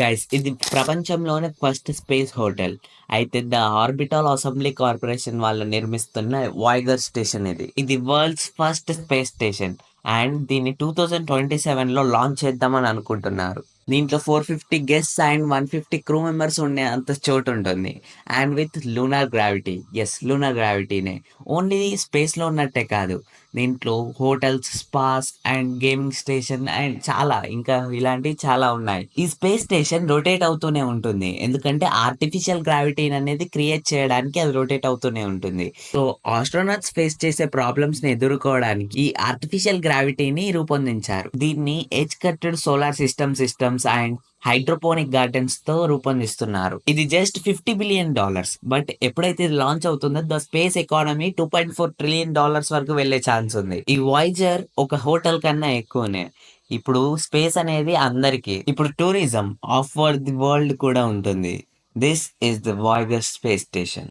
Guys ఇది ప్రపంచంలోనే first space hotel అయితే ద ఆర్బిటాల్ అసెంబ్లీ కార్పొరేషన్ వాళ్ళు నిర్మిస్తున్న వాయిగర్ స్టేషన్ ఇది. ఇది world's first space station and దీన్ని టూ థౌజండ్ ట్వంటీ సెవెన్లో లాంచ్ చేద్దామని అనుకుంటున్నారు. దీంట్లో four fifty guest and one fifty crew members ఉండే అంత చోటు ఉంటుంది. And with lunar gravity as lunar గ్రావిటీనే only స్పేస్లో ఉన్నట్టే కాదు. దీంట్లో hotels spas and gaming station and చాలా ఇంకా ఇలాంటివి చాలా ఉన్నాయి. ఈ స్పేస్ స్టేషన్ రొటేట్ అవుతూనే ఉంటుంది. ఎందుకంటే ఆర్టిఫిషియల్ గ్రావిటీ అనేది క్రియేట్ చేయడానికి అది రొటేట్ అవుతూనే ఉంటుంది. సో ఆస్ట్రోనాట్స్ ఫేస్ చేసే ప్రాబ్లమ్స్ని ఎదుర్కోవడానికి ఈ ఆర్టిఫిషియల్ గ్రావిటీని రూపొందించారు. దీన్ని ఎజ్ కట్టెడ్ solar system systems and hydroponic గార్డెన్స్తో రూపొందిస్తున్నారు. ఇది just fifty billion dollars. But ఎప్పుడైతే ఇది లాంచ్ అవుతుందో the space economy two point four trillion dollars వరకు వెళ్ళే ఛాన్స్ ఉంది. ఈ వైజర్ ఒక హోటల్ కన్నా ఎక్కువనే. ఇప్పుడు స్పేస్ అనేది అందరికీ. ఇప్పుడు టూరిజం ఆఫ్ ది వరల్డ్ కూడా ఉంటుంది. This is the Voyager space station.